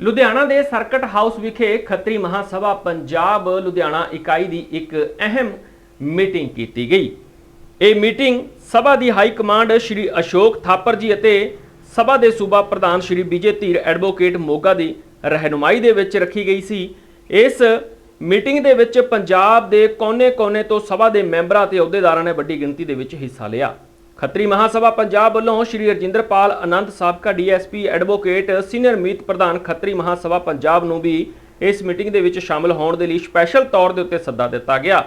ਲੁਧਿਆਣਾ ਦੇ circuit house ਵਿਖੇ ਖੱਤਰੀ ਮਹਾਸਭਾ ਪੰਜਾਬ ਲੁਧਿਆਣਾ ਇਕਾਈ ਦੀ ਇੱਕ ਅਹਿਮ ਮੀਟਿੰਗ ਕੀਤੀ ਗਈ। ਇਹ ਮੀਟਿੰਗ ਸਭਾ ਦੀ ਹਾਈ ਕਮਾਂਡ ਸ਼੍ਰੀ ਅਸ਼ੋਕ ਥਾਪਰ ਜੀ ਅਤੇ ਸਭਾ ਦੇ ਸੂਬਾ ਪ੍ਰਧਾਨ ਸ਼੍ਰੀ ਵਿਜੇ ਧੀਰ ਐਡਵੋਕੇਟ ਮੋਗਾ ਦੀ ਰਹਿਨੁਮਾਈ ਦੇ ਵਿੱਚ ਰੱਖੀ ਗਈ ਸੀ। ਇਸ ਮੀਟਿੰਗ ਦੇ ਵਿੱਚ ਪੰਜਾਬ ਦੇ ਕੋਨੇ-ਕੋਨੇ ਤੋਂ ਸਭਾ ਦੇ ਮੈਂਬਰਾਂ ਤੇ ਅਹੁਦੇਦਾਰਾਂ ਨੇ ਵੱਡੀ ਗਿਣਤੀ ਦੇ ਵਿੱਚ ਹਿੱਸਾ ਲਿਆ। ਖੱਤਰੀ ਮਹਾਸਭਾ ਪੰਜਾਬ ਵੱਲੋਂ ਸ਼੍ਰੀ ਰਜਿੰਦਰਪਾਲ ਆਨੰਦ ਸਾਬਕਾ ਡੀਐਸਪੀ ਐਡਵੋਕੇਟ ਸੀਨੀਅਰ ਮੀਤ ਪ੍ਰਧਾਨ ਖੱਤਰੀ ਮਹਾਸਭਾ ਪੰਜਾਬ ਨੂੰ ਵੀ ਇਸ ਮੀਟਿੰਗ ਦੇ ਵਿੱਚ ਸ਼ਾਮਲ ਹੋਣ ਦੇ ਲਈ ਸਪੈਸ਼ਲ ਤੌਰ ਦੇ ਉੱਤੇ ਸੱਦਾ ਦਿੱਤਾ ਗਿਆ,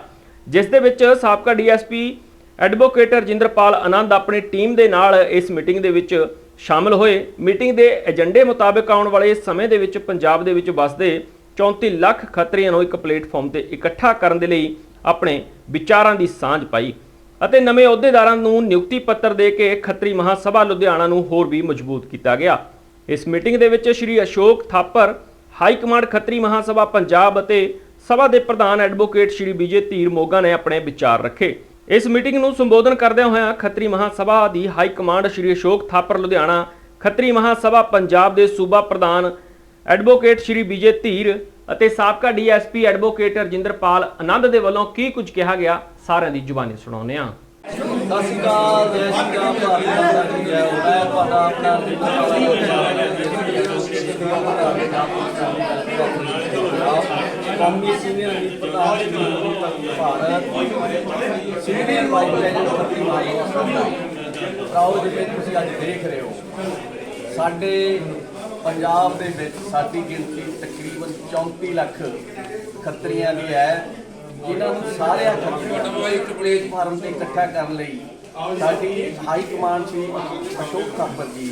ਜਿਸ ਦੇ ਵਿੱਚ ਸਾਬਕਾ ਡੀਐਸਪੀ ਐਡਵੋਕੇਟ ਰਜਿੰਦਰਪਾਲ ਆਨੰਦ ਆਪਣੀ ਟੀਮ ਦੇ ਨਾਲ ਇਸ ਮੀਟਿੰਗ ਦੇ ਵਿੱਚ ਸ਼ਾਮਲ ਹੋਏ। ਮੀਟਿੰਗ ਦੇ ਏਜੰਡੇ ਮੁਤਾਬਕ ਆਉਣ ਵਾਲੇ ਸਮੇਂ ਦੇ ਵਿੱਚ ਪੰਜਾਬ ਦੇ ਵਿੱਚ ਵਸਦੇ 34 ਲੱਖ ਖੱਤਰੀਆਂ ਨੂੰ ਇੱਕ ਪਲੇਟਫਾਰਮ ਤੇ ਇਕੱਠਾ ਕਰਨ ਦੇ ਲਈ ਆਪਣੇ ਵਿਚਾਰਾਂ ਦੀ ਸਾਂਝ ਪਾਈ। ਅਤੇ ਨਵੇਂ ਅਹੁਦੇਦਾਰਾਂ ਨੂੰ ਨਿਯੁਕਤੀ ਪੱਤਰ ਦੇ ਕੇ ਖੱਤਰੀ ਮਹਾਸਭਾ ਲੁਧਿਆਣਾ ਨੂੰ ਹੋਰ ਵੀ ਮਜ਼ਬੂਤ ਕੀਤਾ ਗਿਆ। ਇਸ ਮੀਟਿੰਗ ਦੇ ਵਿੱਚ ਸ਼੍ਰੀ ਅਸ਼ੋਕ ਥਾਪਰ, ਹਾਈ ਕਮਾਂਡ ਖੱਤਰੀ ਮਹਾਸਭਾ ਪੰਜਾਬ ਅਤੇ ਸਭਾ ਦੇ ਪ੍ਰਧਾਨ ਐਡਵੋਕੇਟ ਸ਼੍ਰੀ ਵਿਜੇ ਧੀਰ ਮੋਗਾ ਨੇ ਆਪਣੇ ਵਿਚਾਰ ਰੱਖੇ। ਇਸ ਮੀਟਿੰਗ ਨੂੰ ਸੰਬੋਧਨ ਕਰਦਿਆਂ ਹੋਇਆਂ ਖੱਤਰੀ ਮਹਾਸਭਾ ਦੀ ਹਾਈ ਕਮਾਂਡ ਸ਼੍ਰੀ ਅਸ਼ੋਕ ਥਾਪਰ ਲੁਧਿਆਣਾ, ਖੱਤਰੀ ਮਹਾਸਭਾ ਪੰਜਾਬ ਦੇ ਸੂਬਾ ਪ੍ਰਧਾਨ ਐਡਵੋਕੇਟ ਸ਼੍ਰੀ ਵਿਜੇ ਧੀਰ ਅਤੇ ਸਾਬਕਾ ਡੀਐਸਪੀ ਐਡਵੋਕੇਟ ਰਜਿੰਦਰਪਾਲ ਆਨੰਦ ਦੇ ਵੱਲੋਂ ਕੀ ਕੁਝ ਕਿਹਾ ਗਿਆ, ਸਾਰਿਆਂ ਦੀ ਜ਼ੁਬਾਨੀ ਸੁਣਾਉਂਦੇ ਹਾਂ। ਸਤਿ ਸ਼੍ਰੀ ਅਕਾਲ, ਜੈ ਸ਼੍ਰੀ ਰਾਮ ਭਾਰਤ ਮਾਤਾ ਕੀ ਜੈ। ਮੈਂ ਤੁਹਾਡਾ ਆਪਣਾ ਕੌਮੀ ਸੀਨੀਅਰ ਮੀਤ ਪ੍ਰਧਾਨ ਜੀ Bharat senior vice president Khatri ਮਾਤਾ ਪ੍ਰਾਉ ਜਿਵੇਂ ਤੁਸੀਂ ਅੱਜ ਦੇਖ ਰਹੇ ਹੋ, ਸਾਡੇ ਪੰਜਾਬ ਦੇ ਵਿੱਚ ਸਾਡੀ ਗਿਣਤੀ 34 ਲੱਖ ਖੱਤਰੀਆਂ ਦੀ ਹੈ, ਜਿਨ੍ਹਾਂ ਨੂੰ ਸਾਰਿਆਂ ਖੱਤਰੀਆਂ ਨੂੰ ਇੱਕ ਪਲੇਟਫਾਰਮ ਤੇ ਇਕੱਠਾ ਕਰਨ ਲਈ ਸਾਡੀ ਹਾਈ ਕਮਾਂਡ ਸੀ ਅਸ਼ੋਕ ਥਾਪਰ ਜੀ,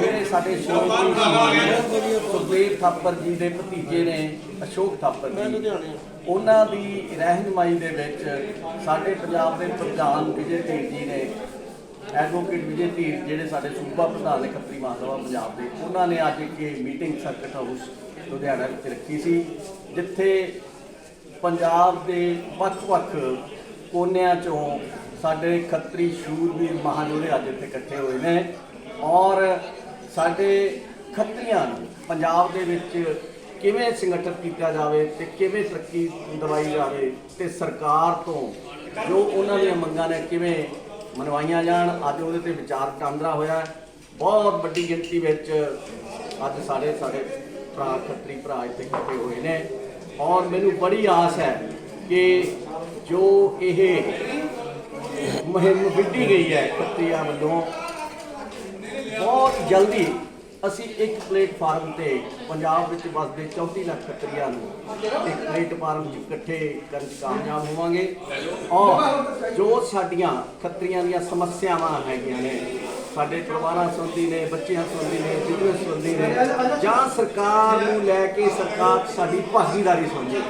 ਜਿਹੜੇ ਸਾਡੇ ਸ਼੍ਰੋਮਣੀ ਥਾਪਰ ਜੀ ਦੇ ਭਤੀਜੇ ਨੇ ਅਸ਼ੋਕ ਥਾਪਰ ਜੀ, ਉਹਨਾਂ ਦੀ ਰਹਿਨੁਮਾਈ ਦੇ ਵਿੱਚ ਸਾਡੇ ਪੰਜਾਬ ਦੇ ਪ੍ਰਧਾਨ ਵਿਜੇ ਧੀਰ ਜੀ ਨੇ, ਐਡਵੋਕੇਟ ਵਿਜੇ ਧੀਰ, ਜਿਹੜੇ ਸਾਡੇ ਸੂਬਾ ਪ੍ਰਧਾਨ ਨੇ ਖੱਤਰੀ ਮਹਾਸਭਾ ਪੰਜਾਬ ਦੇ, ਉਹਨਾਂ ਨੇ ਅੱਜ ਇੱਕ ਇਹ ਮੀਟਿੰਗ ਸਰਕਟ ਹਾਊਸ ਲੁਧਿਆਣਾ ਵਿੱਚ ਰੱਖੀ ਸੀ, ਜਿੱਥੇ ਪੰਜਾਬ ਦੇ ਵੱਖ-ਵੱਖ ਕੋਨਿਆਂ ਚੋਂ ਸਾਡੇ ਖੱਤਰੀ ਸ਼ੂਰਵੀਰ ਮਹਾਜੋਧੇ ਅੱਜ ਇੱਥੇ ਇਕੱਠੇ ਹੋਏ ਨੇ ਔਰ ਸਾਡੇ ਖੱਤਰੀਆਂ ਨੂੰ ਪੰਜਾਬ ਦੇ ਵਿੱਚ ਕਿਵੇਂ ਸੰਗਠਿਤ ਕੀਤਾ ਜਾਵੇ ਤੇ ਕਿਵੇਂ ਤਰੱਕੀ ਦਿਵਾਈ ਜਾਵੇ ਤੇ ਸਰਕਾਰ ਤੋਂ ਜੋ ਉਹਨਾਂ ਦੀਆਂ ਮੰਗਾਂ ਨੇ ਕਿਵੇਂ ਮਨਵਾਈਆਂ ਜਾਣ, ਅੱਜ ਉਹਦੇ ਤੇ ਵਿਚਾਰ ਵਟਾਂਦਰਾ ਹੋਇਆ। ਬਹੁਤ ਵੱਡੀ ਗਿਣਤੀ ਵਿੱਚ ਅੱਜ ਸਾਡੇ ਸਾਡੇ ਭਰਾ, ਖੱਤਰੀ ਭਰਾ ਇੱਥੇ ਇਕੱਠੇ ਹੋਏ ਨੇ। ਔਰ ਮੈਨੂੰ ਬੜੀ ਆਸ ਹੈ ਕਿ ਜੋ ਇਹ ਮੁਹਿੰਮ ਵਿੱਢੀ ਗਈ ਹੈ ਖੱਤਰੀਆਂ ਵੱਲੋਂ, ਬਹੁਤ ਜਲਦੀ ਅਸੀਂ ਇੱਕ ਪਲੇਟਫਾਰਮ ਤੇ ਪੰਜਾਬ ਵਿੱਚ ਵਸਦੇ 34 ਲੱਖ ਖੱਤਰੀਆਂ ਨੂੰ ਇੱਕ ਪਲੇਟਫਾਰਮ 'ਚ ਇਕੱਠੇ ਕਰਨ 'ਚ ਕਾਮਯਾਬ ਹੋਵਾਂਗੇ। ਔਰ ਜੋ ਸਾਡੀਆਂ ਖੱਤਰੀਆਂ ਦੀਆਂ ਸਮੱਸਿਆਵਾਂ ਹੈਗੀਆਂ ਨੇ ਸਾਡੇ ਪਰਿਵਾਰਾਂ ਸੰਬੰਧੀ ਨੇ, ਬੱਚਿਆਂ ਸੰਬੰਧੀ ਨੇ ਬਿਜ਼ਨਸ ਸੰਬੰਧੀ ਨੇ, ਜਾਂ ਸਰਕਾਰ ਨੂੰ ਲੈ ਕੇ ਸਰਕਾਰ ਸਾਡੀ ਭਾਗੀਦਾਰੀ ਸੰਬੰਧੀ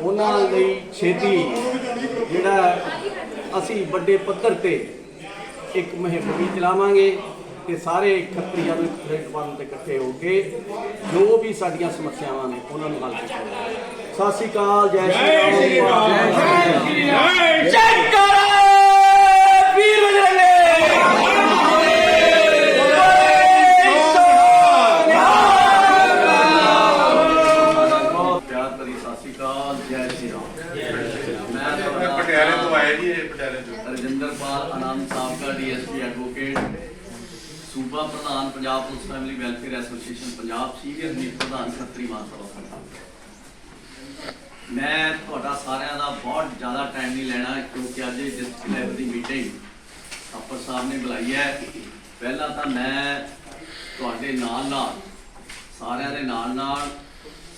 ਉਹਨਾਂ ਲਈ ਛੇਤੀ ਜਿਹੜਾ ਅਸੀਂ ਵੱਡੇ ਪੱਧਰ ਤੇ ਇੱਕ ਮੁਹਿੰਮ ਵੀ ਚਲਾਵਾਂਗੇ ਤੇ ਸਾਰੇ ਖੱਤਰੀਆਂ ਨੂੰ ਇੱਕ ਤੇ ਇਕੱਠੇ ਹੋ ਕੇ ਜੋ ਵੀ ਸਾਡੀਆਂ ਸਮੱਸਿਆਵਾਂ ਨੇ ਉਹਨਾਂ ਨੂੰ ਹੱਲ ਕਰਾਂਗੇ। ਸਤਿ ਸ਼੍ਰੀ ਅਕਾਲ, ਜੈ ਸ਼੍ਰੀ ਰਾਮ ਜੈ ਸ਼੍ਰੀ ਰਾਮ ਸ਼ੰਕਰ ਵੀਰ ਸੂਬਾ ਪ੍ਰਧਾਨ Punjab police family welfare association Punjab, senior ਮੀਤ ਪ੍ਰਧਾਨ ਖੱਤਰੀ ਮਹਾਸਭਾ ਪੰਜਾਬ ਮੈਂ ਤੁਹਾਡਾ ਸਾਰਿਆਂ ਦਾ ਬਹੁਤ ਜ਼ਿਆਦਾ ਟਾਈਮ ਨਹੀਂ ਲੈਣਾ, ਕਿਉਂਕਿ ਅੱਜ ਡਿਸਟ੍ਰਿਕਟ ਲੈਵਲ ਦੀ ਮੀਟਿੰਗ ਅਪਰ ਸਾਹਿਬ ਨੇ ਬੁਲਾਈ ਹੈ, ਪਹਿਲਾਂ ਤਾਂ ਮੈਂ ਤੁਹਾਡੇ ਨਾਲ ਨਾਲ, ਸਾਰਿਆਂ ਦੇ ਨਾਲ ਨਾਲ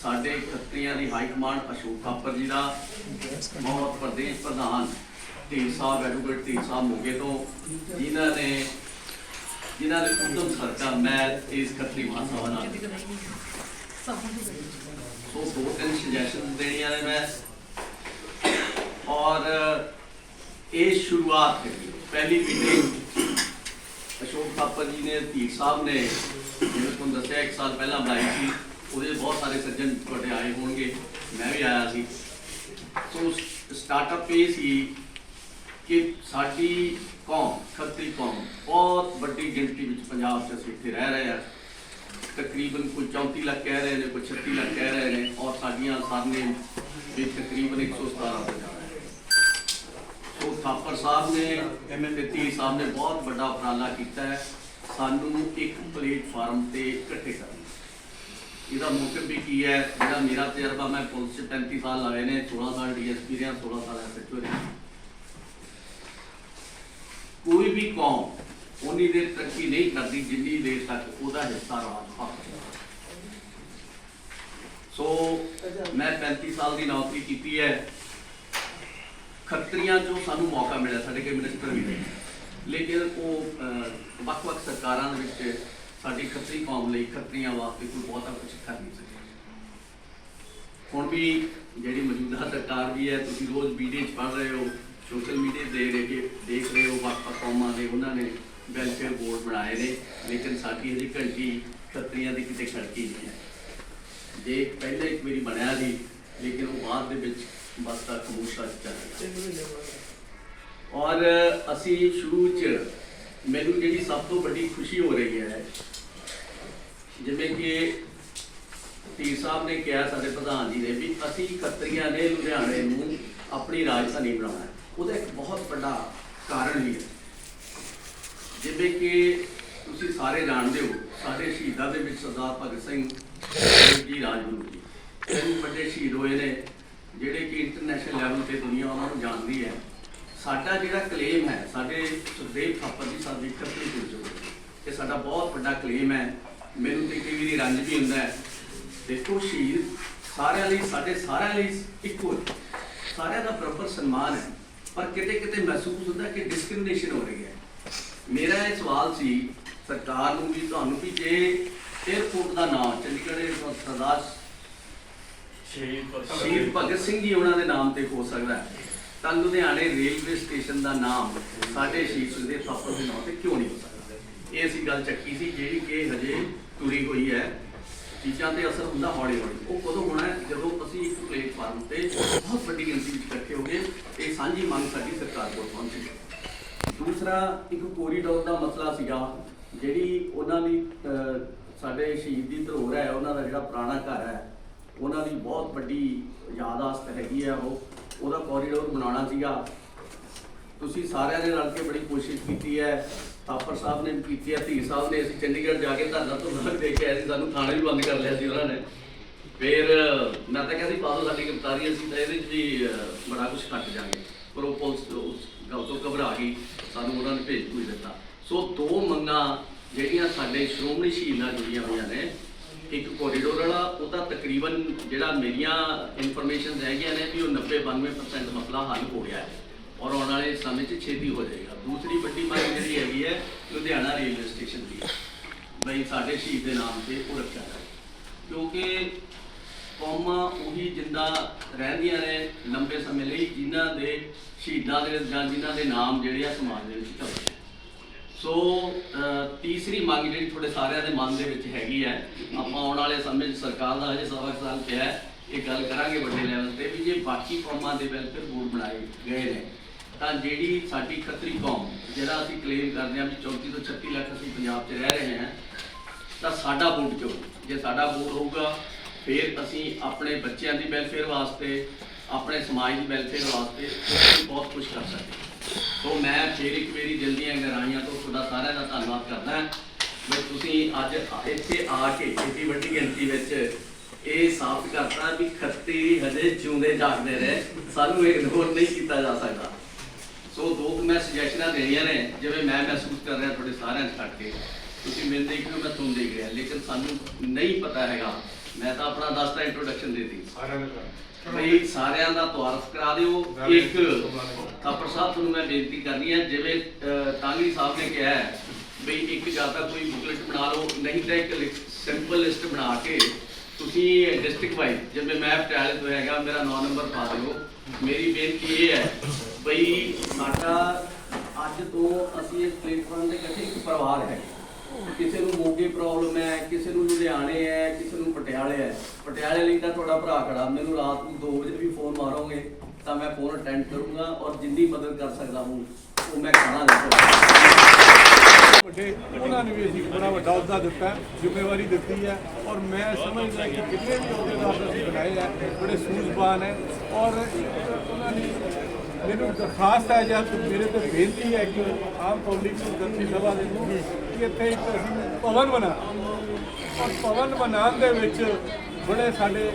ਸਾਡੇ ਖੱਤਰੀਆਂ ਦੀ ਹਾਈ ਕਮਾਂਡ ਅਸ਼ੋਕ ਥਾਪਰ ਜੀ ਦਾ ਬਹੁਤ ਪ੍ਰਦੇਸ਼ ਪ੍ਰਧਾਨ ਢੀਰ ਸਾਹਿਬ ਐਡਵੋਕੇਟ ਢੀਰ ਸਾਹਿਬ ਮੋਗੇ ਤੋਂ, ਜਿਨ੍ਹਾਂ ਨੇ ਜਿਨ੍ਹਾਂ ਦੇ ਉਦਮ ਸਰਕਾ ਮੈਂ ਇਸ ਖੱਤਰੀ ਮਹਾਸਭਾ ਨਾਲ ਸੋ ਦੋ ਤਿੰਨ ਸੁਜੈਸ਼ਨ ਦੇਣੀਆਂ ਨੇ ਮੈਂ ਔਰ ਇਹ ਸ਼ੁਰੂਆਤ ਹੈ ਪਹਿਲੀ ਮੀਟਿੰਗ ਅਸ਼ੋਕ ਥਾਪਰ ਜੀ ਨੇ ਧੀਰ ਸਾਹਿਬ ਨੇ ਜਿਵੇਂ ਤੁਹਾਨੂੰ ਦੱਸਿਆ ਇੱਕ ਸਾਲ ਪਹਿਲਾਂ ਬਣਾਈ ਸੀ ਉਹਦੇ 'ਚ ਬਹੁਤ ਸਾਰੇ ਸੱਜਣ ਤੁਹਾਡੇ ਆਏ ਹੋਣਗੇ ਮੈਂ ਵੀ ਆਇਆ ਸੀ ਸੋ ਸਟਾਰਟਅਪ ਇਹ ਸੀ ਕਿ ਸਾਡੀ ਕੌਮ, ਖੱਤਰੀ ਕੌਮ ਬਹੁਤ ਵੱਡੀ ਗਿਣਤੀ ਵਿੱਚ ਪੰਜਾਬ 'ਚ ਅਸੀਂ ਇੱਥੇ ਰਹਿ ਰਹੇ ਹਾਂ। ਤਕਰੀਬਨ ਕੋਈ 34 ਲੱਖ ਕਹਿ ਰਹੇ ਨੇ, ਕੋਈ 36 ਲੱਖ ਕਹਿ ਰਹੇ ਨੇ ਔਰ ਸਾਡੀਆਂ ਸਾਹਮਣੇ ਵੀ ਤਕਰੀਬਨ 117 ਹੋ ਜਾਣਾ ਹੈ ਸੋ ਥਾਪਰ ਸਾਹਿਬ ਨੇ ਐਮਐਲਏ ਤੀ ਸਾਹਿਬ ਨੇ ਬਹੁਤ ਵੱਡਾ ਉਪਰਾਲਾ ਕੀਤਾ ਹੈ। ਸਾਨੂੰ ਇੱਕ ਪਲੇਟਫਾਰਮ ਤੇ ਇਕੱਠੇ ਕਰਨ ਇਹਦਾ ਮੋਟਿਵ ਵੀ ਕੀ ਹੈ? ਜਿਹੜਾ ਮੇਰਾ ਤਜਰਬਾ, ਮੈਂ ਪੁਲਿਸ 'ਚ 35 ਸਾਲ ਲਾਏ ਨੇ 16 ਸਾਲ ਡੀਐਸਪੀ ਰਿਹਾ 16 ਸਾਲ ਐਸਐਚਓ ਰਿਹਾ ਕੋਈ ਵੀ ਕੌਮ ਉਨੀ ਦੇਰ ਤਰੱਕੀ ਨਹੀਂ ਕਰਦੀ, ਜਿੰਨੀ ਦੇਰ ਤੱਕ ਉਹਦਾ ਹਿੱਸਾ ਰਾਜ ਹੱਕ ਸੋ ਮੈਂ 35 ਸਾਲ ਦੀ ਨੌਕਰੀ ਕੀਤੀ ਹੈ। ਖੱਤਰੀਆਂ ਚੋਂ ਸਾਨੂੰ ਮੌਕਾ ਮਿਲਿਆ, ਸਾਡੇ ਕੇ ਮਿਨਿਸਟਰ ਵੀ ਨੇ ਲੇਕਿਨ ਉਹ ਵੱਖ-ਵੱਖ ਸਰਕਾਰਾਂ ਦੇ ਵਿੱਚ ਸਾਡੀ ਖੱਤਰੀ ਕੌਮ ਲਈ ਖੱਤਰੀਆਂ ਵਾਸਤੇ ਕੋਈ ਬਹੁਤਾ ਕੁਝ ਕਰ ਨਹੀਂ ਸਕੇ। ਹੁਣ ਵੀ ਜਿਹੜੀ ਮੌਜੂਦਾ ਸਰਕਾਰ ਵੀ ਹੈ, ਤੁਸੀਂ ਰੋਜ਼ ਵੀਡੀਓ 'ਚ ਪੜ੍ਹ ਰਹੇ ਹੋ ਸੋਸ਼ਲ ਮੀਡੀਆ ਦੇ ਰਹੇ ਦੇਖ ਰਹੇ ਹੋ ਵੱਖ-ਵੱਖ ਕੌਮਾਂ ਦੇ ਉਹਨਾਂ ਨੇ ਵੈਲਫੇਅਰ ਬੋਰਡ ਬਣਾਏ ਨੇ, ਲੇਕਿਨ ਸਾਡੀ ਹਜੇ ਘੰਟੀ ਖੱਤਰੀਆਂ ਦੀ ਕਿਤੇ ਖੜਕੀ ਨਹੀਂ ਹੈ। ਜੇ ਪਹਿਲੇ ਇੱਕ ਵਾਰੀ ਬਣਿਆ ਸੀ, ਲੇਕਿਨ ਉਹ ਬਾਅਦ ਦੇ ਵਿੱਚ ਬਸ ਤੱਕ ਖਮੋਸ਼ਾ ਚੱਲ ਗਿਆ। ਔਰ ਅਸੀਂ ਸ਼ੁਰੂ ਚ ਮੈਨੂੰ ਜਿਹੜੀ ਸਭ ਤੋਂ ਵੱਡੀ ਖੁਸ਼ੀ ਹੋ ਰਹੀ ਹੈ, ਜਿਵੇਂ ਕਿ ਧੀਰ ਸਾਹਿਬ ਨੇ ਕਿਹਾ ਸਾਡੇ ਪ੍ਰਧਾਨ ਜੀ ਨੇ ਵੀ ਅਸੀਂ ਖੱਤਰੀਆਂ ਨੇ ਲੁਧਿਆਣੇ ਨੂੰ ਆਪਣੀ ਰਾਜਧਾਨੀ ਬਣਾਉਣਾ ਹੈ। ਉਹਦਾ ਇੱਕ ਬਹੁਤ ਵੱਡਾ ਕਾਰਨ ਵੀ ਹੈ। ਜਿਵੇਂ ਕਿ ਤੁਸੀਂ ਸਾਰੇ ਜਾਣਦੇ ਹੋ, ਸਾਡੇ ਸ਼ਹੀਦਾਂ ਦੇ ਵਿੱਚ ਸਰਦਾਰ ਭਗਤ ਸਿੰਘ ਜੀ, ਰਾਜਗੁਰੂ ਜੀ। ਤਿੰਨ ਵੱਡੇ ਸ਼ਹੀਦ ਹੋਏ ਨੇ, ਜਿਹੜੇ ਕਿ ਇੰਟਰਨੈਸ਼ਨਲ ਲੈਵਲ ਤੇ ਦੁਨੀਆ ਉਹਨਾਂ ਨੂੰ ਜਾਣਦੀ ਹੈ। ਸਾਡਾ ਜਿਹੜਾ ਕਲੇਮ ਹੈ, ਸਾਡੇ ਸੁਖਦੇਵ ਥਾਪਰ ਜੀ ਸਾਹਿਬ ਦੀ ਖੱਤਰੀ ਪੁੱਜੋ ਇਹ ਸਾਡਾ ਬਹੁਤ ਵੱਡਾ ਕਲੇਮ ਹੈ। ਮੈਨੂੰ ਤੇ ਕਈ ਵਾਰੀ ਰੰਜ ਵੀ ਹੁੰਦਾ ਹੈ। ਦੇਖੋ ਸ਼ਹੀਦ ਸਾਰਿਆਂ ਲਈ, ਸਾਡੇ ਸਾਰਿਆਂ ਲਈ ਇੱਕੋ ਸਾਰਿਆਂ ਦਾ ਬਰਾਬਰ ਸਨਮਾਨ ਹੈ। ਪਰ ਕਿਤੇ ਕਿਤੇ ਮਹਿਸੂਸ ਹੁੰਦਾ ਕਿ ਡਿਸਕ੍ਰਿਮੀਨੇਸ਼ਨ ਹੋ ਰਹੀ ਹੈ। ਮੇਰਾ ਇਹ ਸਵਾਲ ਸੀ ਸਰਕਾਰ ਨੂੰ ਵੀ ਤੁਹਾਨੂੰ ਵੀ ਜੇ 에어ਪੋਰਟ ਦਾ ਨਾਮ ਚੰਡੀਗੜ੍ਹ ਦੇ ਸਰਦਾਰ ਸ਼ਹੀਦ ਭਗਤ ਸਿੰਘ ਜੀ। ਉਹਨਾਂ ਦੇ ਨਾਮ ਤੇ ਹੋ ਸਕਦਾ ਹੈ। ਤਾਂ ਲੁਧਿਆਣੇ ਰੇਲਵੇ ਸਟੇਸ਼ਨ ਦਾ ਨਾਮ ਸਾਡੇ ਸ਼ਹੀਦ ਸੁਖਦੇਵ ਥਾਪਰ ਦੇ ਨਾਮ ਤੇ ਕਿਉਂ ਨਹੀਂ ਹੋ ਸਕਦਾ? ਇਹ ਅਸੀਂ ਗੱਲ ਚੱਕੀ ਸੀ ਜਿਹੜੀ ਕਿ ਹਜੇ ਤੁਰੀ ਹੋਈ ਹੈ। ਚੀਜ਼ਾਂ ਤੇ ਅਸਰ ਹੁੰਦਾ ਹੌਲੀ ਹੌਲੀ। ਉਹ ਕਦੋਂ ਹੋਣਾ ਹੈ, ਜਦੋਂ ਅਸੀਂ ਇੱਕ ਪਲੇਟਫਾਰਮ ਤੇ ਬਹੁਤ ਵੱਡੀ ਗਿਣਤੀ ਵਿੱਚ ਇਕੱਠੇ ਹੋ ਗਏ ਇਹ ਸਾਂਝੀ ਮੰਗ ਸਾਡੀ ਸਰਕਾਰ ਕੋਲ ਪਹੁੰਚੀ। ਦੂਸਰਾ, ਇੱਕ ਕੋਰੀਡੋਰ ਦਾ ਮਸਲਾ ਸੀਗਾ, ਜਿਹੜੀ ਉਹਨਾਂ ਦੀ ਸਾਡੇ ਸ਼ਹੀਦ ਦੀ ਧਰੋਹਰ ਹੈ, ਉਹਨਾਂ ਦਾ ਜਿਹੜਾ ਪੁਰਾਣਾ ਘਰ ਹੈ, ਉਹਨਾਂ ਦੀ ਬਹੁਤ ਵੱਡੀ ਯਾਦਾਸ਼ਤ ਹੈਗੀ ਹੈ ਉਹ। ਉਹਦਾ ਕੋਰੀਡੋਰ ਬਣਾਉਣਾ ਸੀਗਾ। ਤੁਸੀਂ ਸਾਰਿਆਂ ਨੇ ਰਲ ਕੇ ਬੜੀ ਕੋਸ਼ਿਸ਼ ਕੀਤੀ ਹੈ ਥਾਪਰ ਸਾਹਿਬ ਨੇ ਕੀਤੀ ਹੈ ਧੀ ਸਾਹਿਬ ਨੇ ਅਸੀਂ ਚੰਡੀਗੜ੍ਹ ਜਾ ਕੇ ਧਰਨਾ ਤੋਂ ਬਾਅਦ ਦੇਖਿਆ ਸੀ, ਸਾਨੂੰ ਖਾਣਾ ਵੀ ਬੰਦ ਕਰ ਲਿਆ ਸੀ ਉਹਨਾਂ ਨੇ। ਫਿਰ, ਮੈਂ ਤਾਂ ਕਹਿੰਦੀ ਪਾਦੋ ਸਾਡੀ ਗ੍ਰਿਫਤਾਰੀ ਅਸੀਂ ਤਾਂ ਇਹਦੇ 'ਚ ਵੀ ਬੜਾ ਕੁਝ ਕੱਟ ਜਾਗੇ ਪਰ ਉਹ ਪੁਲਿਸ ਉਸ ਗੱਲ ਤੋਂ ਘਬਰਾ ਗਈ, ਸਾਨੂੰ ਉਹਨਾਂ ਨੇ ਭੇਜ ਭੂਜ ਦਿੱਤਾ। ਸੋ ਦੋ ਮੰਗਾਂ ਜਿਹੜੀਆਂ ਸਾਡੇ ਸ਼੍ਰੋਮਣੀ ਸ਼ਹੀਦ ਨਾਲ ਜੁੜੀਆਂ ਹੋਈਆਂ ਨੇ, ਇੱਕ ਕੋਰੀਡੋਰ ਵਾਲਾ, ਉਹਦਾ ਤਕਰੀਬਨ ਜਿਹੜਾ ਮੇਰੀਆਂ ਇਨਫੋਰਮੇਸ਼ਨ ਹੈਗੀਆਂ ਨੇ ਵੀ ਉਹ 90 92% ਮਸਲਾ ਹੱਲ ਹੋ ਗਿਆ ਹੈ। ਔਰ ਆਉਣ ਵਾਲੇ ਸਮੇਂ 'ਚ ਛੇਤੀ ਹੋ ਜਾਏਗਾ। ਦੂਸਰੀ ਵੱਡੀ ਮੰਗ ਜਿਹੜੀ ਹੈਗੀ ਹੈ, ਲੁਧਿਆਣਾ ਰੇਲਵੇ ਸਟੇਸ਼ਨ ਦੀ। ਬਈ ਸਾਡੇ ਸ਼ਹੀਦ ਦੇ ਨਾਮ ਤੇ ਉਹ ਰੱਖਿਆ ਜਾਵੇ ਕਿਉਂਕਿ ਕੌਮਾਂ ਉਹੀ ਜਿੰਦਾ ਰਹਿੰਦੀਆਂ ਨੇ ਲੰਬੇ ਸਮੇਂ ਲਈ, ਜਿਨ੍ਹਾਂ ਦੇ ਸ਼ਹੀਦਾਂ ਦੇ ਜਾਂ ਜਿਨ੍ਹਾਂ ਦੇ ਨਾਮ ਜਿਹੜੇ ਆ ਸਮਾਜ ਦੇ ਵਿੱਚ ਚੱਲਦੇ ਸੋ ਤੀਸਰੀ ਮੰਗ ਜਿਹੜੀ ਤੁਹਾਡੇ ਸਾਰਿਆਂ ਦੇ ਮਨ ਦੇ ਵਿੱਚ ਹੈਗੀ ਹੈ, ਆਪਾਂ ਆਉਣ ਵਾਲੇ ਸਮੇਂ 'ਚ ਸਰਕਾਰ ਦਾ ਹਜੇ ਸਵਾ ਕੁ ਸਾਲ ਪਿਆ ਇਹ ਗੱਲ ਕਰਾਂਗੇ ਵੱਡੇ ਲੈਵਲ ਤੇ ਵੀ ਜੇ ਬਾਕੀ ਕੌਮਾਂ ਦੇ ਵੈਲਫੇਅਰ ਬੋਰਡ ਬਣਾਏ ਗਏ ਨੇ। ਤਾਂ ਜਿਹੜੀ ਸਾਡੀ ਖੱਤਰੀ ਕੌਮ, ਜਿਹੜਾ ਅਸੀਂ ਕਲੇਮ ਕਰਦੇ ਹਾਂ ਵੀ 34 ਤੋਂ 36 ਲੱਖ ਅਸੀਂ ਪੰਜਾਬ 'ਚ ਰਹਿ ਰਹੇ ਹਾਂ, ਤਾਂ ਸਾਡਾ ਵੋਟ ਕਿਉਂ ਜੇ ਸਾਡਾ ਵੋਟ ਹੋਊਗਾ, ਫਿਰ ਅਸੀਂ ਆਪਣੇ ਬੱਚਿਆਂ ਦੀ ਵੈਲਫੇਅਰ ਵਾਸਤੇ, ਆਪਣੇ ਸਮਾਜ ਦੀ ਵੈਲਫੇਅਰ ਵਾਸਤੇ ਅਸੀਂ ਬਹੁਤ ਕੁਝ ਕਰ ਸਕਦੇ ਸੋ ਮੈਂ ਫਿਰ ਇੱਕ ਮੇਰੀ ਦਿਲ ਦੀਆਂ ਗਹਿਰਾਈਆਂ ਤੋਂ ਤੁਹਾਡਾ ਸਾਰਿਆਂ ਦਾ ਧੰਨਵਾਦ ਕਰਦਾ ਹਾਂ ਵੀ ਤੁਸੀਂ ਅੱਜ ਇੱਥੇ ਆ ਕੇ ਇੰਨੀ ਵੱਡੀ ਗਿਣਤੀ ਵਿੱਚ ਇਹ ਸਾਫ਼ ਕਰਤਾ ਵੀ ਖੱਤੀ ਹਜੇ ਜਿਉਂਦੇ ਜਾਗਦੇ ਰਹੇ। ਸਾਨੂੰ ਇਗਨੋਰ ਨਹੀਂ ਕੀਤਾ ਜਾ ਸਕਦਾ। ਸੋ ਦੋ ਕੁ ਮੈਂ ਸੁਜੈਸ਼ਨਾਂ ਦੇਣੀਆਂ ਨੇ ਜਿਵੇਂ ਮੈਂ ਮਹਿਸੂਸ ਕਰ ਰਿਹਾ ਤੁਹਾਡੇ ਸਾਰਿਆਂ ਨੂੰ ਛੱਡ ਕੇ। ਤੁਸੀਂ ਮੈਨੂੰ ਦੇਖ ਰਹੇ ਮੈਂ ਤੁਹਾਨੂੰ ਦੇਖ ਰਿਹਾ ਲੇਕਿਨ ਸਾਨੂੰ ਨਹੀਂ ਪਤਾ ਹੈਗਾ। ਮੈਂ ਤਾਂ ਆਪਣਾ ਦਸਤਾ ਇੰਟਰੋਡਕਸ਼ਨ ਦੇ ਦਿੱਤੀ। ਸਾਰਿਆਂ ਨੇ ਬਈ ਸਾਰਿਆਂ ਦਾ ਤਾਰਫ ਕਰਾ ਦਿਓ। ਇੱਕ ਥਾਪਰ ਸਾਹਿਬ ਤੁਹਾਨੂੰ ਮੈਂ ਬੇਨਤੀ ਕਰਨੀ ਹੈ ਜਿਵੇਂ ਤਾਂਗੜੀ ਸਾਹਿਬ ਨੇ ਕਿਹਾ ਹੈ ਬਈ ਇੱਕ ਜਾਂ ਤਾਂ ਕੋਈ ਬੁਕਲੇਟ ਬਣਾ ਲਓ ਨਹੀਂ ਤਾਂ ਇੱਕ ਸਿੰਪਲ ਲਿਸਟ ਬਣਾ ਕੇ ਤੁਸੀਂ ਡਿਸਟ੍ਰਿਕਟ ਵਾਈਜ਼ ਜਿਵੇਂ ਮੈਂ ਪਟਿਆਲੇ ਤੋਂ ਹੈਗਾ ਮੇਰਾ 9 ਨੰਬਰ ਪਾ ਦਿਓ। ਮੇਰੀ ਬੇਨਤੀ ਇਹ ਹੈ ਬਈ ਸਾਡਾ ਅੱਜ ਤੋਂ ਅਸੀਂ ਇਸ ਪਲੇਟਫਾਰਮ ਦੇ ਇਕੱਠੇ ਇੱਕ ਪਰਿਵਾਰ ਹੈ। ਕਿਸੇ ਨੂੰ ਮੋਗੇ ਪ੍ਰੋਬਲਮ ਹੈ, ਕਿਸੇ ਨੂੰ ਲੁਧਿਆਣੇ ਹੈ, ਕਿਸੇ ਨੂੰ ਪਟਿਆਲੇ ਹੈ। ਪਟਿਆਲੇ ਲਈ ਤਾਂ ਤੁਹਾਡਾ ਭਰਾ ਖੜਾ। ਮੈਨੂੰ ਰਾਤ ਨੂੰ 2 ਵਜੇ ਵੀ ਫੋਨ ਮਾਰੋਗੇ ਤਾਂ ਮੈਂ ਫੋਨ ਅਟੈਂਡ ਕਰੂੰਗਾ ਔਰ ਜਿੰਨੀ ਮਦਦ ਕਰ ਸਕਦਾ ਹੂੰ, ਉਹ ਮੈਂ ਕਰਾਂਗਾ ਵੱਡੇ ਉਹਨਾਂ ਨੇ ਵੀ ਅਸੀਂ ਬੜਾ ਵੱਡਾ ਅਹੁਦਾ ਦਿੱਤਾ ਜ਼ਿੰਮੇਵਾਰੀ ਦਿੱਤੀ ਹੈ ਔਰ ਮੈਂ ਸਮਝਦਾ ਕਿ ਜਿੰਨੇ ਵੀ ਅਹੁਦੇਦਾਰ ਅਸੀਂ ਬਣਾਏ ਹੈ, ਬੜੇ ਸੂਝਵਾਨ ਹੈ ਔਰ ਉਹਨਾਂ ਨੇ ਮੈਨੂੰ ਦਰਖਾਸਤ ਹੈ ਜਾਂ ਮੇਰੇ ਤੇ ਬੇਨਤੀ ਹੈ ਕਿ ਆਮ ਪਬਲਿਕ ਨੂੰ ਗ੍ਰੰਥੀ ਸਭਾ ਦੇ ਨੂੰ ਕਿ ਇੱਥੇ ਇੱਕ ਅਸੀਂ ਭਵਨ ਬਣਾ ਔਰ ਭਵਨ ਬਣਾਉਣ ਦੇ ਵਿੱਚ ਬੜੇ ਸਾਡੇ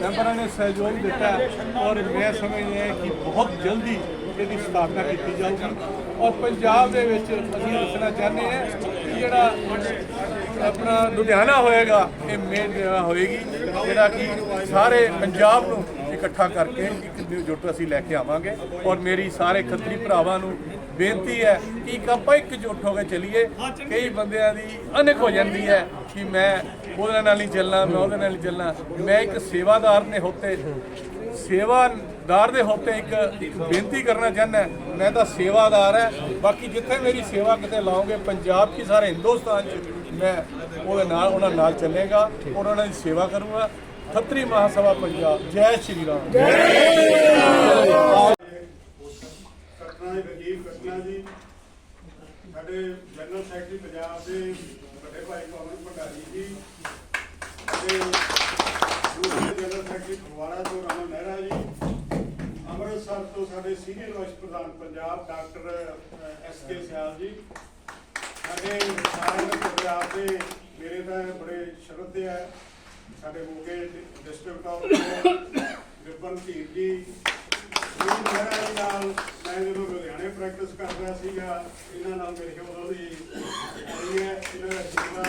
ਮੈਂਬਰਾਂ ਨੇ ਸਹਿਯੋਗ ਦਿੱਤਾ ਔਰ ਮੈਂ ਸਮਝਦਾ ਕਿ ਬਹੁਤ ਜਲਦੀ ਇਹਦੀ ਸਥਾਪਨਾ ਕੀਤੀ ਜਾਊਗੀ। ਔਰ ਪੰਜਾਬ ਦੇ ਵਿੱਚ ਅਸੀਂ ਦੱਸਣਾ ਚਾਹੁੰਦੇ ਹਾਂ ਕਿ ਜਿਹੜਾ ਆਪਣਾ ਲੁਧਿਆਣਾ ਹੋਏਗਾ, ਇਹ ਮੇਨ ਜਗ੍ਹਾ ਹੋਏਗੀ, ਜਿਹੜਾ ਕਿ ਸਾਰੇ ਪੰਜਾਬ ਨੂੰ ਇਕੱਠਾ ਕਰਕੇ ਇੱਕ ਜੁੱਟ ਅਸੀਂ ਲੈ ਕੇ ਆਵਾਂਗੇ। ਔਰ ਮੇਰੀ ਸਾਰੇ ਖੱਤਰੀ ਭਰਾਵਾਂ ਨੂੰ ਬੇਨਤੀ ਹੈ ਕਿ ਇੱਕ ਆਪਾਂ ਇਕਜੁੱਟ ਹੋ ਕੇ ਚੱਲੀਏ। ਕਈ ਬੰਦਿਆਂ ਦੀ ਅਨਿਕ ਹੋ ਜਾਂਦੀ ਹੈ ਕਿ ਮੈਂ ਉਹਦੇ ਨਾਲ ਨਹੀਂ ਚੱਲਣਾ, ਮੈਂ ਉਹਦੇ ਨਾਲ ਨਹੀਂ ਚੱਲਣਾ। ਮੈਂ ਇੱਕ ਸੇਵਾਦਾਰ ਨੇ ਹੋਤੇ, ਸੇਵਾਦਾਰ ਦੇ ਹੋਤੇ ਇੱਕ ਇੱਕ ਬੇਨਤੀ ਕਰਨਾ ਚਾਹੁੰਦਾ ਮੈਂ ਤਾਂ ਸੇਵਾਦਾਰ ਹੈ। ਬਾਕੀ ਜਿੱਥੇ ਮੇਰੀ ਸੇਵਾ ਕਿਤੇ ਲਾਉਂਗੇ ਪੰਜਾਬ ਕੀ ਸਾਰੇ ਹਿੰਦੁਸਤਾਨ ਚ, ਮੈਂ ਉਹਦੇ ਨਾਲ, ਉਹਨਾਂ ਨਾਲ ਚੱਲੇਗਾ। ਔਰ ਉਹਨਾਂ ਦੀ ਸੇਵਾ ਕਰੂੰਗਾ। ਖੱਤਰੀ ਮਹਾਸਭਾ ਪੰਜਾਬ ਜੈ ਸ਼੍ਰੀ ਰਾਮ। ਘਟਨਾ ਦੀ ਵਕੀਲ ਘਟਨਾ ਜੀ। ਸਾਡੇ ਜਨਰਲ ਸੈਕਟਰੀ ਪੰਜਾਬ ਦੇ ਵੱਡੇ ਭਾਈ ਪਵਨ ਭੰਡਾਰੀ ਜੀ ਅਤੇ ਦੂਸਰੇ ਜਨਰਲ ਸੈਕਟਰੀ ਫਗਵਾੜਾ ਤੋਂ ਰਮਨ ਮਹਿਰਾ ਜੀ। ਅੰਮ੍ਰਿਤਸਰ ਤੋਂ ਸਾਡੇ ਸੀਨੀਅਰ ਵਾਈਸ ਪ੍ਰਧਾਨ ਪੰਜਾਬ ਡਾਕਟਰ ਐਸ ਕੇ ਸਿਆਲ ਜੀ। ਸਾਡੇ ਸਾਰੇ ਪੰਜਾਬ ਦੇ ਮੇਰੇ ਤਾਂ ਬੜੇ ਸ਼ਰਧੇ ਆ। ਸਾਡੇ ਮੋਗੇ ਡਿਸਟ੍ਰਿਕਟ ਆਫ ਵਿਪਨ ਧੀਰ ਜੀ। ਇਹ ਮੇਰਾ ਜੀ ਨਾਲ ਮੈਂ ਜਦੋਂ ਲੁਧਿਆਣੇ ਪ੍ਰੈਕਟਿਸ ਕਰ ਸੀਗਾ, ਇਹਨਾਂ ਨਾਲ ਮੇਰੇ ਉਦੋਂ ਦੀ ਆਈ ਹੈ, ਇਹਨਾਂ ਦਾ ਜੀਵਨ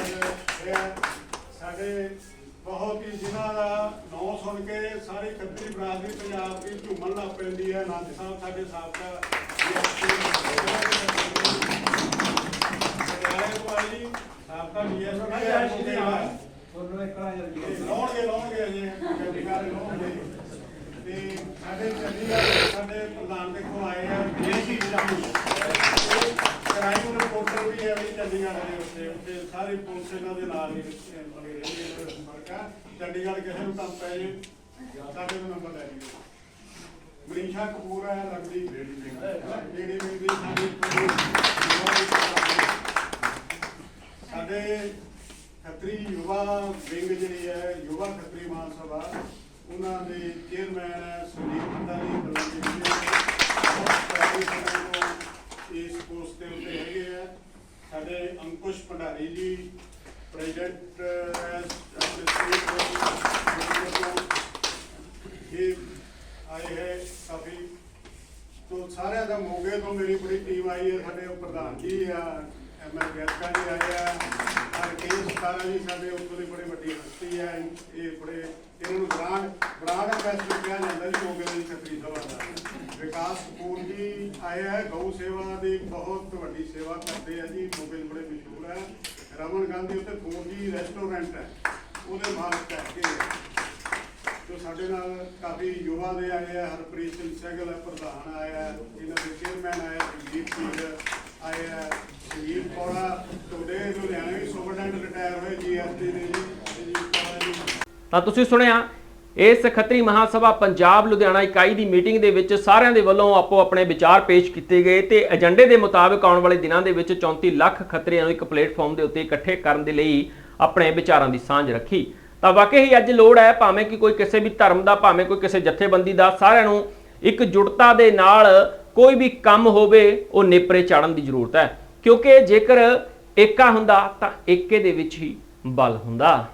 ਹੈ ਸਾਡੇ ਬਹੁਤ ਹੀ ਜਿਨ੍ਹਾਂ ਦਾ ਨਾਂ ਸੁਣ ਕੇ ਸਾਰੇ ਖੱਤਰੀ ਬਰਾਦਰੀ ਪੰਜਾਬ ਦੀ ਝੂਮਣ ਲੱਗ ਪੈਂਦੀ ਹੈ। ਆਨੰਦ ਸਾਹਿਬ ਸਾਡੇ ਸਾਬਕਾ ਪਟਿਆਲੇ ਤੋਂ ਸਾਬਕਾ ਡੀਐਸਪੀ ਹੈ ਲਾਉਣਗੇ ਲਾਉਣਗੇ ਅਜੇ। ਚੰਡੀਗੜ੍ਹ ਲਾਉਣਗੇ? ਤੇ ਸਾਡੇ ਚੰਡੀਗੜ੍ਹ ਸਾਡੇ ਪ੍ਰਧਾਨ ਦੇ ਕੋਲ ਆਏ ਆ ਜੇਸੀ ਜਾਮੂ ਕ੍ਰਾਈਮ ਰਿਪੋਰਟਰ ਵੀ ਹੈ ਵੀ ਚੰਡੀਗੜ੍ਹ ਦੇ ਉੱਤੇ। ਉੱਤੇ ਸਾਰੀ ਪੁਲਿਸ ਇਹਨਾਂ ਦੇ ਨਾਲ ਹੀ ਬਣੇ ਰਹਿੰਦੇ ਨੇ ਸੰਪਰਕ ਚੰਡੀਗੜ੍ਹ ਕਿਸੇ ਨੂੰ ਕੰਮ ਪੈ ਜੇ, ਸਾਡੇ ਨੂੰ ਨੰਬਰ ਲੈ ਲਿਓ ਮਨੀਸ਼ਾ ਕਪੂਰ ਹੈ ਲੱਗਦੀ ਲੇਡੀ ਲੇਡੀ ਦੀ ਸਾਡੀ ਸਾਡੇ ਖੱਤਰੀ ਯੁਵਾ ਵਿੰਗ ਜਿਹੜੀ ਹੈ, ਯੁਵਾ ਖੱਤਰੀ ਮਾਨ ਸਭਾ, ਉਹਨਾਂ ਦੇ ਚੇਅਰਮੈਨ ਹੈ ਸੁਨੀਲ ਭੰਡਾਰੀ ਬਲਵੀਰ ਇਸ ਪੋਸਟ ਦੇ ਉੱਤੇ ਹੈਗੇ ਆ। ਸਾਡੇ ਅੰਕੁਸ਼ ਭੰਡਾਰੀ ਜੀ ਪ੍ਰੈਜ਼ੀਡੈਂਟ ਆਪਣੇ ਇਹ ਆਏ ਹੈ ਕਾਫੀ। ਤੋ ਸਾਰਿਆਂ ਦਾ ਮੋਗੇ ਤੋਂ ਮੇਰੀ ਬੜੀ ਟੀਮ ਆਈ ਹੈ, ਸਾਡੇ ਉਹ ਪ੍ਰਧਾਨ ਜੀ ਆ ਐਮਐਲ ਗੈਸਕਾ ਜੀ ਆਏ ਆ ਔਰ ਸਤਾਰਾ ਜੀ ਸਾਡੇ ਉੱਥੋਂ ਦੇ ਬੜੇ ਵੱਡੀ ਹਸਤੀ ਹੈ। ਇਹ ਬੜੇ ਇਹਨਾਂ ਨੂੰ ਬ੍ਰਾਂਡ ਬ੍ਰਾਂਡ ਐਮਬੈਸਡਰ ਕਿਹਾ ਜਾਂਦਾ ਜੀ ਮੋਗੇ ਦੀ ਛਤਰੀ ਸਭਾ ਦਾ। ਵਿਕਾਸ ਕਪੂਰ ਜੀ ਆਏ ਹੈ। ਗਊ ਸੇਵਾ ਦੀ ਬਹੁਤ ਵੱਡੀ ਸੇਵਾ ਕਰਦੇ ਆ ਜੀ। ਮੋਗੇ ਬੜੇ ਮਸ਼ਹੂਰ ਹੈ। ਰਮਨ ਗਾਂਧੀ ਉੱਤੇ ਫੂਡ ਜੀ ਰੈਸਟੋਰੈਂਟ ਹੈ। ਉਹਦੇ ਮਾਲਕ ਕਰਕੇ ਜੋ ਸਾਡੇ ਨਾਲ ਕਾਫੀ ਯੁਵਾ ਦੇ ਆਏ ਆ। ਹਰਪ੍ਰੀਤ ਸਿੰਘ ਸਹਿਗਲ ਹੈ ਪ੍ਰਧਾਨ ਆਇਆ। ਇਹਨਾਂ ਦੇ ਚੇਅਰਮੈਨ ਆਏ ਆ, ਸਿੰਘ। ਆਏ ਆ ਸੰਜੀਵ ਕੌੜਾ ਲੁਧਿਆਣੇ ਵੀ ਸੁਪਰਡੈਂਟ ਰਿਟਾਇਰ ਹੋਏ ਜੀਐਸਟੀ ਦੇ ਜੀ ਸੰਜੀਵ ਕੌੜਾ ਜੀ। ਤਾਂ ਤੁਸੀਂ ਸੁਣਿਆ, ਇਸ ਖੱਤਰੀ ਮਹਾਸਭਾ ਪੰਜਾਬ ਲੁਧਿਆਣਾ ਇਕਾਈ ਦੀ ਮੀਟਿੰਗ ਦੇ ਵਿੱਚ ਸਾਰਿਆਂ ਦੇ ਵੱਲੋਂ ਆਪੋ ਆਪਣੇ ਵਿਚਾਰ ਪੇਸ਼ ਕੀਤੇ ਗਏ ਤੇ ਏਜੰਡੇ ਦੇ ਮੁਤਾਬਕ ਆਉਣ ਵਾਲੇ ਦਿਨਾਂ ਦੇ ਵਿੱਚ 34 ਲੱਖ ਖੱਤਰੀਆਂ ਨੂੰ ਇੱਕ ਪਲੇਟਫਾਰਮ ਦੇ ਉੱਤੇ ਇਕੱਠੇ ਕਰਨ ਦੇ ਲਈ ਆਪਣੇ ਵਿਚਾਰਾਂ ਦੀ ਸਾਂਝ ਰੱਖੀ। ਤਾਂ ਵਾਕਈ ਹੀ ਅੱਜ ਲੋੜ ਹੈ, ਭਾਵੇਂ ਕਿ ਕੋਈ ਕਿਸੇ ਵੀ ਧਰਮ ਦਾ, ਭਾਵੇਂ ਕੋਈ ਕਿਸੇ ਜਥੇਬੰਦੀ ਦਾ, ਸਾਰਿਆਂ ਨੂੰ ਇੱਕ ਜੁੜਤਾ ਦੇ ਨਾਲ ਕੋਈ ਵੀ ਕੰਮ ਹੋਵੇ, ਉਹ ਨੇਪਰੇ ਚਾੜਨ ਦੀ ਜ਼ਰੂਰਤ ਹੈ। ਕਿਉਂਕਿ ਜੇਕਰ ਏਕਾ ਹੁੰਦਾ, ਤਾਂ ਏਕੇ ਦੇ ਵਿੱਚ ਹੀ ਬਲ ਹੁੰਦਾ।